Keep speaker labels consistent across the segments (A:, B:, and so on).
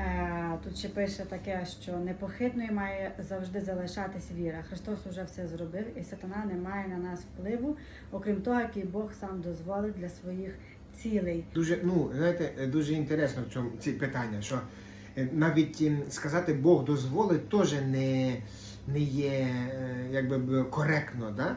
A: Е, Тут ще пише таке, що непохитною має завжди залишатись віра. Христос уже все зробив, і сатана не має на нас впливу, окрім того, який Бог сам дозволив для своїх цілей.
B: Дуже, ну, знаєте, е, дуже інтересно в цьому ці питання, що е, навіть сказати Бог дозволить теж не, не є якби коректно, да?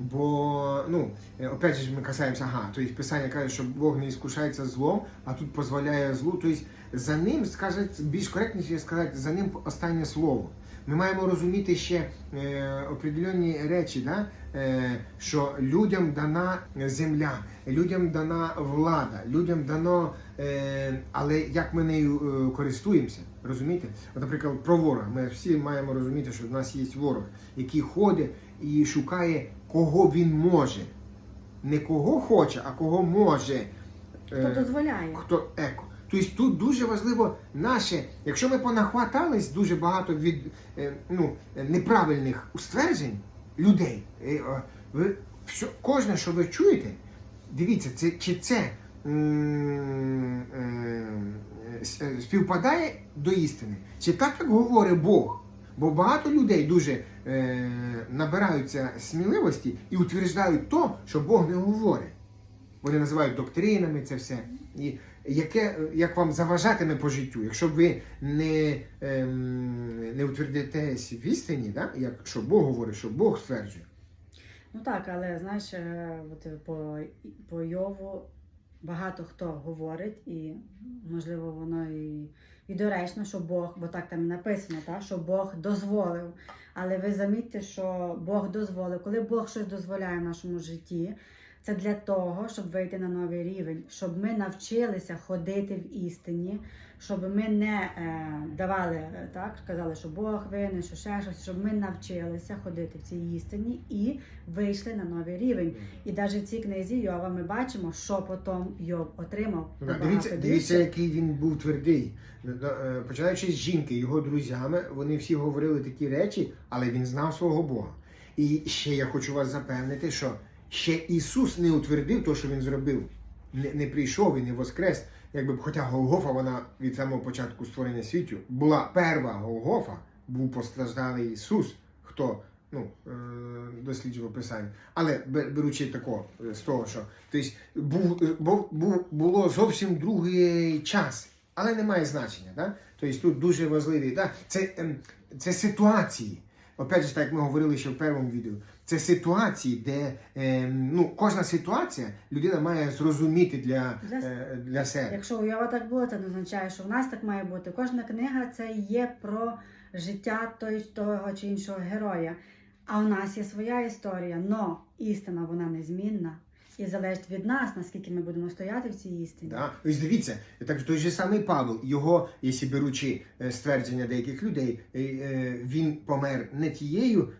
B: Бо, ну, е, опять же, ми касаємося, ага, то есть Писання каже, що Бог не іскушається злом, а тут дозволяє злу. Тобто за ним, скаже, більш коректніше сказати, за ним останнє слово. Ми маємо розуміти ще е, определенні речі, да? е, що людям дана земля, людям дана влада, людям дано, е, але як ми нею е, користуємося, розумієте? От, наприклад, про ворога. Ми всі маємо розуміти, що в нас є ворог, який ходить і шукає, кого він може. Не кого хоче, а кого може.
A: Хто
B: Е,
A: дозволяє?
B: хто еко. Тобто тут дуже важливо наше, якщо ми понахватались дуже багато від е, ну, неправильних стверджень людей, е, ви все, кожне, що ви чуєте, дивіться, це, чи це м, співпадає до істини, чи так, як говорить Бог. Бо багато людей дуже е, набираються сміливості і утверждають то, що Бог не говорить. Вони називають доктринами це все. І яке, як вам заважатиме по життю, якщо ви не, ем, не утвердитесь в істині, да? як що Бог говорить, що Бог стверджує.
A: Ну так, але знаєш, е, от по, по Йову багато хто говорить, і можливо воно і, і доречно, що Бог, бо так там і написано, та, що Бог дозволив. Але ви замітьте, що Бог дозволив. Коли Бог щось дозволяє в нашому житті, це для того, щоб вийти на новий рівень, щоб ми навчилися ходити в істині, щоб ми не е, давали е, так, казали, що Бог винен, що ще щось, щоб ми навчилися ходити в цій істині і вийшли на новий рівень. І навіть в цій книзі Йова ми бачимо, що потім Йов отримав.
B: Ну, Дивіться, дивіться, який він був твердий. Е, Починаючи з жінки, його друзями, вони всі говорили такі речі, але він знав свого Бога. І ще я хочу вас запевнити, що ще Ісус не утвердив те, що він зробив. Не, не прийшов і не воскрес. Якби хоча Голгофа, вона від самого початку створення світу була перша Голгофа, був постраждалий Ісус, хто ну, е, досліджував Писання. Але беручи такого е, з того, що тобто, був, е, був, було зовсім другий час, але не має значення. Да? Тобто тут дуже важливі. Да? Це, ем, це ситуації. Опять же, так як ми говорили ще в першому відео, це ситуації, де е, ну, кожна ситуація людина має зрозуміти для,
A: Для
B: е, для себе.
A: Якщо у Йова так було, це не означає, що в нас так має бути. Кожна книга це є про життя той, того чи іншого героя. А у нас є своя історія, но істина вона незмінна. І залежить від нас, наскільки ми будемо стояти в цій істині.
B: Да? Ось дивіться, так той же самий Павел, його, якщо беручи е, ствердження деяких людей, е, е, він помер не тією,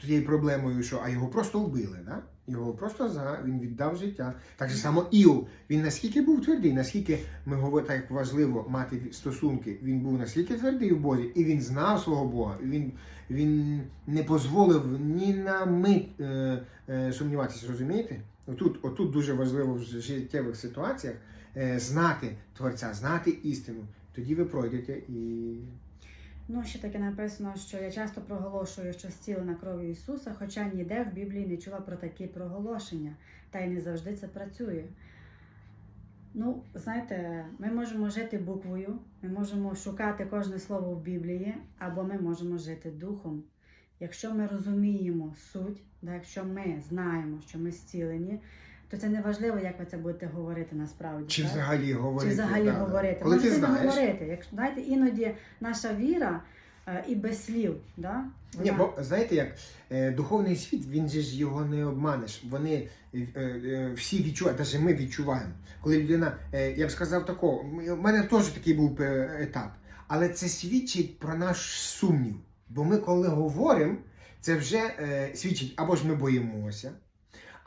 B: тією проблемою, що а його просто вбили. Да? Його просто за він віддав життя. Так же само Іов, він наскільки був твердий, наскільки ми говоримо, так як важливо мати стосунки, він був наскільки твердий у Бозі, і він знав свого Бога. Він, він не дозволив ні на мить е, е, сумніватися, розумієте? Отут, отут дуже важливо в життєвих ситуаціях е, знати Творця, знати істину. Тоді ви пройдете і.
A: Ну, ще таке написано, що я часто проголошую, що зцілена кров'ю Ісуса, хоча ніде в Біблії не чула про такі проголошення, та й не завжди це працює. Ну, знаєте, ми можемо жити буквою, ми можемо шукати кожне слово в Біблії, або ми можемо жити духом. Якщо ми розуміємо суть, да, якщо ми знаємо, що ми зцілені, то це не важливо, як ви це будете говорити насправді.
B: Чи
A: так?
B: взагалі говорити?
A: Чи взагалі
B: да, да.
A: говорити?
B: Коли
A: Можете не
B: знаєш,
A: говорити. Якщо знаєте, іноді наша віра е, і без слів, да?
B: Ні, бо знаєте, як е, духовний світ, він же ж його не обманеш. Вони е, е, всі відчувають, навіть ми відчуваємо. Коли людина, е, я б сказав такого, у мене теж такий був е, етап. Але це свідчить про наш сумнів. Бо ми, коли говоримо, це вже е, свідчить, або ж ми боїмося,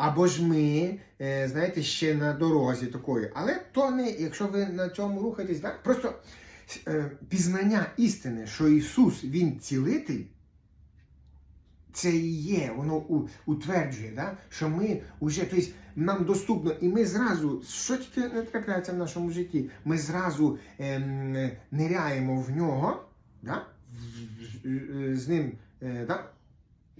B: або ж ми, е, знаєте, ще на дорозі такої. Але то не, якщо ви на цьому рухаєтесь, да? просто е, пізнання істини, що Ісус Він цілитель, це і є, воно утверджує, да? що ми вже, тобто нам доступно, і ми зразу, що тільки не трапляється в нашому житті, ми зразу ем, ниряємо в нього, да? з, з- ним, е, да?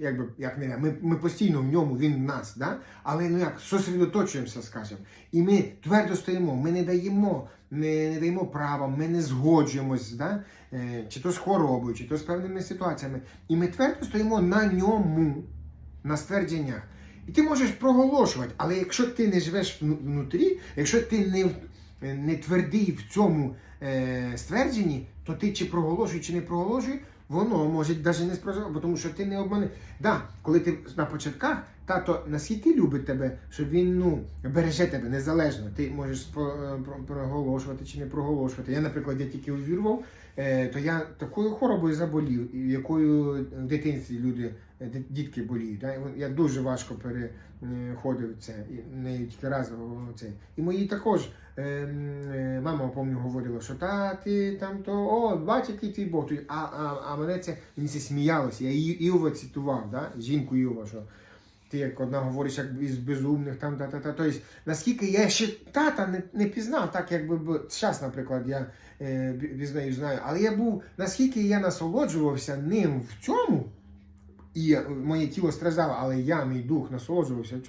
B: Якби, як не ми, ми постійно в ньому, він в нас, да? але ну як сосредоточуємося, скажімо. І ми твердо стоїмо, ми не даємо, ми не даємо права, ми не згоджуємось, да? е, чи то з хворобою, чи то з певними ситуаціями. І ми твердо стоїмо на ньому, на ствердженнях. І ти можеш проголошувати, але якщо ти не живеш вну- внутрі, якщо ти не, не твердий в цьому е, ствердженні, то ти чи проголошуй, чи не проголошуй, воно може навіть не спрацювати, тому що ти не обмани. Да, коли ти на початках, тато наскільки любить тебе, що він ну, береже тебе незалежно. Ти можеш е, про- проголошувати чи не проголошувати. Я, наприклад, я тільки увірвав, е, то я такою хворобою заболів, якою в дитинстві люди, е, дітки боліють. Я дуже важко переходив це, не тільки раз це. І мої також. е, е, Мама, пам'ятаю, говорила, що та ти там то, о, бач, який твій Бог. А, а, а мене це мені це сміялося. Я Іова цитував, да? жінку Іова, що ти як одна говориш, як із безумних, там та та та. Тобто, наскільки я ще тата не, не пізнав, так якби зараз, наприклад, я е, пізнаю, знаю, але я був, наскільки я насолоджувався ним в цьому, і е, моє тіло страждало, але я, мій дух, насолоджувався.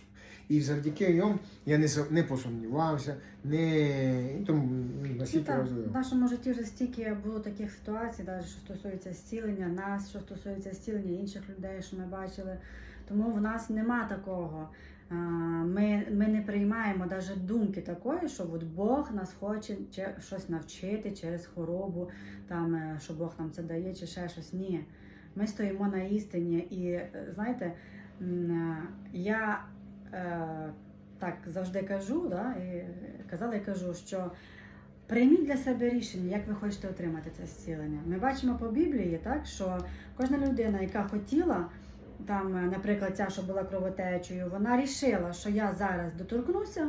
B: І завдяки йому я не, не посумнівався, не тому ну,
A: Ну,
B: наскільки
A: так,
B: важливо.
A: в нашому житті вже стільки було таких ситуацій, навіть що стосується зцілення нас, що стосується зцілення інших людей, що ми бачили. Тому в нас нема такого. Ми, ми не приймаємо навіть думки такої, що от Бог нас хоче щось навчити через хворобу, там, е, що Бог нам це дає, чи ще щось. Ні. Ми стоїмо на істині. І е, знаєте, е, я е, так завжди кажу, да, і казала і кажу, що Прийміть для себе рішення, як ви хочете отримати це зцілення. Ми бачимо по Біблії, так що кожна людина, яка хотіла, там, е, наприклад, ця, що була кровотечею, вона рішила, що я зараз доторкнуся.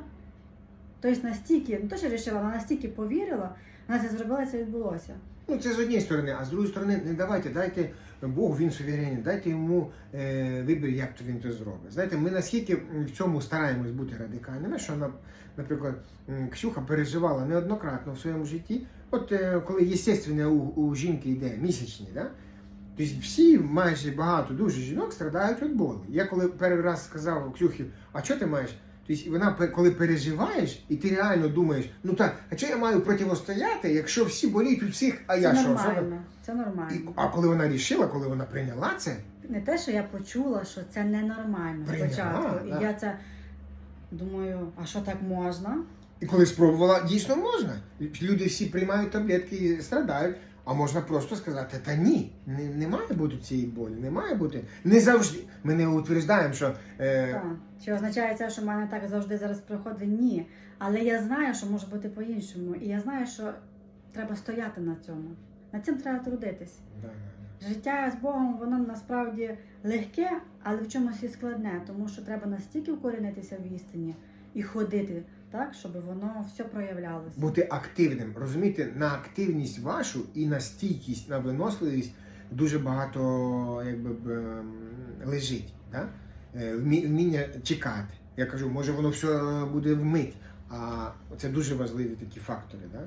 A: Тобто настільки, не то, рішила, вона настільки повірила, вона це зробила, це відбулося.
B: Ну, це з однієї сторони, а з другої сторони, не давайте, дайте Богу, він суверенний, дайте йому е, вибір, як то він це зробить. Знаєте, ми наскільки в цьому стараємось бути радикальними, що, на- наприклад, Ксюха переживала неоднократно в своєму житті, от е, коли єстественне у, у жінки йде місячні, да? Тобто всі, майже багато дуже жінок страдають від болі. Я коли перший раз сказав Ксюхі, а що ти маєш? Тобто вона коли переживаєш, і ти реально думаєш, ну так, а що я маю протистояти, якщо всі боліють у всіх, а я
A: це
B: що?
A: нормально. Це
B: І, а коли вона рішила, коли вона прийняла це,
A: Не те, що я почула, що це ненормально
B: Прийняла,
A: спочатку.
B: да.
A: І я це думаю, а що так можна?
B: і коли спробувала, дійсно можна. Люди всі приймають таблетки і страдають. А можна просто сказати, та ні, не, не має бути цієї болі, не має бути. Не завжди. Ми не утверждаємо, що е,
A: Так. Чи означає це, що в мене так завжди зараз проходить? Ні. Але я знаю, що може бути по-іншому. І я знаю, що треба стояти на цьому. Над цим треба трудитись.
B: да, да,
A: Життя з Богом, воно насправді легке, але в чомусь і складне, тому що треба настільки вкорінитися в істині і ходити так, щоб воно все проявлялося.
B: бути активним. Розумієте, на активність вашу і на стійкість, на виносливість дуже багато якби, ем, лежить. Да? Е, Вміння чекати. Я кажу, може воно все буде вмить, а це дуже важливі такі фактори. Да?